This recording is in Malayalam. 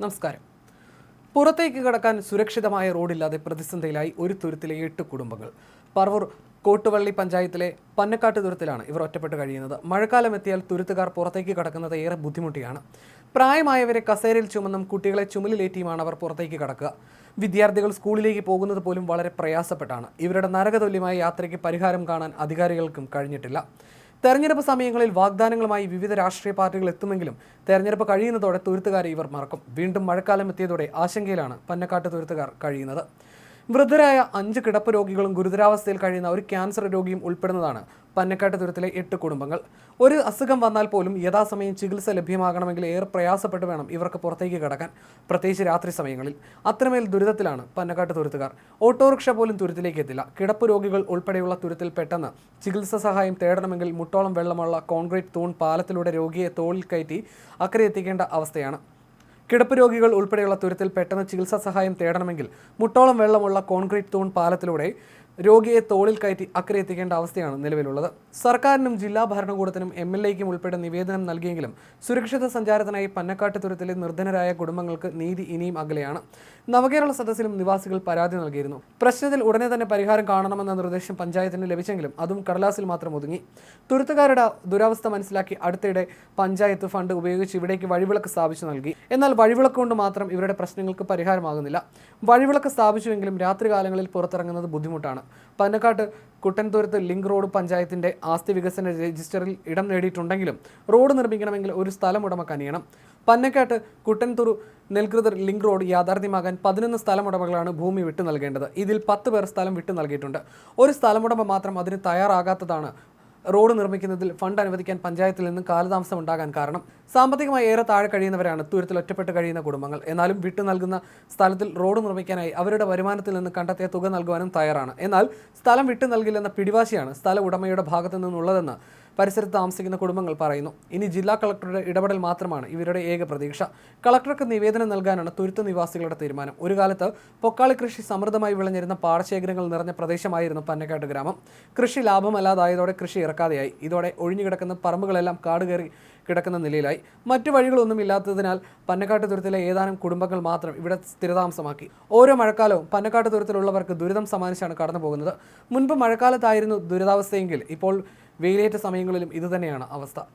നമസ്കാരം. പുറത്തേക്ക് കടക്കാൻ സുരക്ഷിതമായ റോഡില്ലാതെ പ്രതിസന്ധിയിലായി ഒരു തുരുത്തിലെ എട്ട് കുടുംബങ്ങൾ. പറവൂർ കോട്ടുവള്ളി പഞ്ചായത്തിലെ പന്നക്കാട്ട് തുരുത്തിലാണ് ഇവർ ഒറ്റപ്പെട്ട് കഴിയുന്നത്. മഴക്കാലം എത്തിയാൽ തുരുത്തുകാർ പുറത്തേക്ക് കടക്കുന്നത് ഏറെ ബുദ്ധിമുട്ടിയാണ്. പ്രായമായവരെ കസേരയിൽ ചുമന്നും കുട്ടികളെ ചുമലിലേറ്റിയുമാണ് അവർ പുറത്തേക്ക് കടക്കുക. വിദ്യാർത്ഥികൾ സ്കൂളിലേക്ക് പോകുന്നത് പോലും വളരെ പ്രയാസപ്പെട്ടാണ്. ഇവരുടെ നരകതുല്യമായ യാത്രയ്ക്ക് പരിഹാരം കാണാൻ അധികാരികൾക്കും കഴിഞ്ഞിട്ടില്ല. തെരഞ്ഞെടുപ്പ് സമയങ്ങളിൽ വാഗ്ദാനങ്ങളുമായി വിവിധ രാഷ്ട്രീയ പാർട്ടികൾ എത്തുമെങ്കിലും തെരഞ്ഞെടുപ്പ് കഴിയുന്നതോടെ തുരുത്തുകാരെ ഇവർ മറക്കും. വീണ്ടും മഴക്കാലം എത്തിയതോടെ ആശങ്കയിലാണ് പന്നക്കാട്ട് തുരുത്തുകാർ കഴിയുന്നത്. വൃദ്ധരായ അഞ്ച് കിടപ്പ് രോഗികളും ഗുരുതരാവസ്ഥയിൽ കഴിയുന്ന ഒരു ക്യാൻസർ രോഗിയും ഉൾപ്പെടുന്നതാണ് പന്നക്കാട്ട് തുരത്തിലെ എട്ട് കുടുംബങ്ങൾ. ഒരു അസുഖം വന്നാൽ പോലും യഥാസമയം ചികിത്സ ലഭ്യമാകണമെങ്കിൽ ഏറെ പ്രയാസപ്പെട്ട് വേണം ഇവർക്ക് പുറത്തേക്ക് കടക്കാൻ. പ്രത്യേകിച്ച് രാത്രി സമയങ്ങളിൽ. അത്രമേൽ ദുരിതത്തിലാണ് പന്നക്കാട്ട് തുരുത്തുകാർ. ഓട്ടോറിക്ഷ പോലും തുരുത്തിലേക്ക് എത്തില്ല. കിടപ്പ് രോഗികൾ ഉൾപ്പെടെയുള്ള തുരുത്തിൽ പെട്ടെന്ന് ചികിത്സ സഹായം തേടണമെങ്കിൽ മുട്ടോളം വെള്ളമുള്ള കോൺക്രീറ്റ് തൂൺ പാലത്തിലൂടെ രോഗിയെ തോളിൽ കയറ്റി അക്കരെ എത്തിക്കേണ്ട അവസ്ഥയാണ്. കിടപ്പ് രോഗികൾ ഉൾപ്പെടെയുള്ള തുരത്തിൽ പെട്ടെന്ന് ചികിത്സാ സഹായം തേടണമെങ്കിൽ മുട്ടോളം വെള്ളമുള്ള കോൺക്രീറ്റ് തൂൺ പാലത്തിലൂടെ രോഗിയെ തോളിൽ കയറ്റി അക്കരെ എത്തിക്കേണ്ട അവസ്ഥയാണ് നിലവിലുള്ളത്. സർക്കാരിനും ജില്ലാ ഭരണകൂടത്തിനും എം എൽ എക്കും ഉൾപ്പെടെ നിവേദനം നൽകിയെങ്കിലും സുരക്ഷിത സഞ്ചാരത്തിനായി പന്നക്കാട്ട് തുരത്തിലെ നിർധനരായ കുടുംബങ്ങൾക്ക് നീതി ഇനിയും അകലെയാണ്. നവകേരള സദസ്സിലും നിവാസികൾ പരാതി നൽകിയിരുന്നു. പ്രശ്നത്തിൽ ഉടനെ തന്നെ പരിഹാരം കാണണമെന്ന നിർദ്ദേശം പഞ്ചായത്തിന് ലഭിച്ചെങ്കിലും അതും കടലാസിൽ മാത്രം ഒതുങ്ങി. തുരുത്തുകാരുടെ ദുരവസ്ഥ മനസ്സിലാക്കി അടുത്തിടെ പഞ്ചായത്ത് ഫണ്ട് ഉപയോഗിച്ച് ഇവിടേക്ക് വഴിവിളക്ക് സ്ഥാപിച്ചു നൽകി. എന്നാൽ വഴിവിളക്ക് കൊണ്ട് മാത്രം ഇവരുടെ പ്രശ്നങ്ങൾക്ക് പരിഹാരമാകുന്നില്ല. വഴിവിളക്ക് സ്ഥാപിച്ചുവെങ്കിലും രാത്രികാലങ്ങളിൽ പുറത്തിറങ്ങുന്നത് ബുദ്ധിമുട്ടാണ്. പന്നക്കാട്ട് കുട്ടൻതുരത്ത് ലിങ്ക് റോഡ് പഞ്ചായത്തിന്റെ ആസ്തി വികസന രജിസ്റ്ററിൽ ഇടം നേടിയിട്ടുണ്ടെങ്കിലും റോഡ് നിർമ്മിക്കണമെങ്കിൽ ഒരു സ്ഥലം ഉടമ കനിയണം. പന്നക്കാട്ട് കുട്ടൻതുറു നെൽകൃതർ ലിങ്ക് റോഡ് യാഥാർത്ഥ്യമാകാൻ പതിനൊന്ന് സ്ഥലമുടമകളാണ് ഭൂമി വിട്ടു നൽകേണ്ടത്. ഇതിൽ പത്ത് പേർ സ്ഥലം വിട്ടു നൽകിയിട്ടുണ്ട്. ഒരു സ്ഥലമുടമ മാത്രം അതിന് തയ്യാറാകാത്തതാണ് റോഡ് നിർമ്മിക്കുന്നതിൽ ഫണ്ട് അനുവദിക്കാൻ പഞ്ചായത്തിൽ നിന്ന് കാലതാമസം ഉണ്ടാകാൻ കാരണം സാമ്പത്തികമായി ഏറെ താഴെ കഴിയുന്നവരാണ് തുരത്തിൽ ഒറ്റപ്പെട്ട് കഴിയുന്ന കുടുംബങ്ങൾ. എന്നാലും വിട്ടു നൽകുന്ന സ്ഥലത്തിൽ റോഡ് നിർമ്മിക്കാനായി അവരുടെ വരുമാനത്തിൽ നിന്ന് കണ്ടെത്തിയ തുക നൽകുവാനും തയ്യാറാണ്. എന്നാൽ സ്ഥലം വിട്ടു നൽകില്ലെന്ന പിടിവാശിയാണ് സ്ഥല ഉടമയുടെ ഭാഗത്തു നിന്നുള്ളതെന്ന് പരിസരത്ത് താമസിക്കുന്ന കുടുംബങ്ങൾ പറയുന്നു. ഇനി ജില്ലാ കളക്ടറുടെ ഇടപെടൽ മാത്രമാണ് ഇവരുടെ ഏക പ്രതീക്ഷ. കളക്ടർക്ക് നിവേദനം നൽകാനാണ് തുരുത്ത് നിവാസികളുടെ തീരുമാനം. ഒരു കാലത്ത് പൊക്കാളി കൃഷി സമൃദ്ധമായി വിളഞ്ഞിരുന്ന പാടശേഖരങ്ങൾ നിറഞ്ഞ പ്രദേശമായിരുന്നു പന്നക്കാട്ട് ഗ്രാമം. കൃഷി ലാഭമല്ലാതായതോടെ കൃഷി ഇറക്കാതെയായി. ഇതോടെ ഒഴിഞ്ഞുകിടക്കുന്ന പറമ്പുകളെല്ലാം കാട് കയറി കിടക്കുന്ന നിലയിലായി. മറ്റു വഴികളൊന്നും ഇല്ലാത്തതിനാൽ പന്നക്കാട്ട് തുരുത്തിലെ ഏതാനും കുടുംബങ്ങൾ മാത്രം ഇവിടെ സ്ഥിരതാമസമാക്കി. ഓരോ മഴക്കാലവും പന്നക്കാട്ട് തുരുത്തിലുള്ളവർക്ക് ദുരിതം സമ്മാനിച്ചാണ് കടന്നു പോകുന്നത് മുൻപ് മഴക്കാലത്തായിരുന്നു ദുരിതാവസ്ഥയെങ്കിൽ ഇപ്പോൾ വെയിലേറ്റ സമയങ്ങളിലും ഇതുതന്നെയാണ് അവസ്ഥ.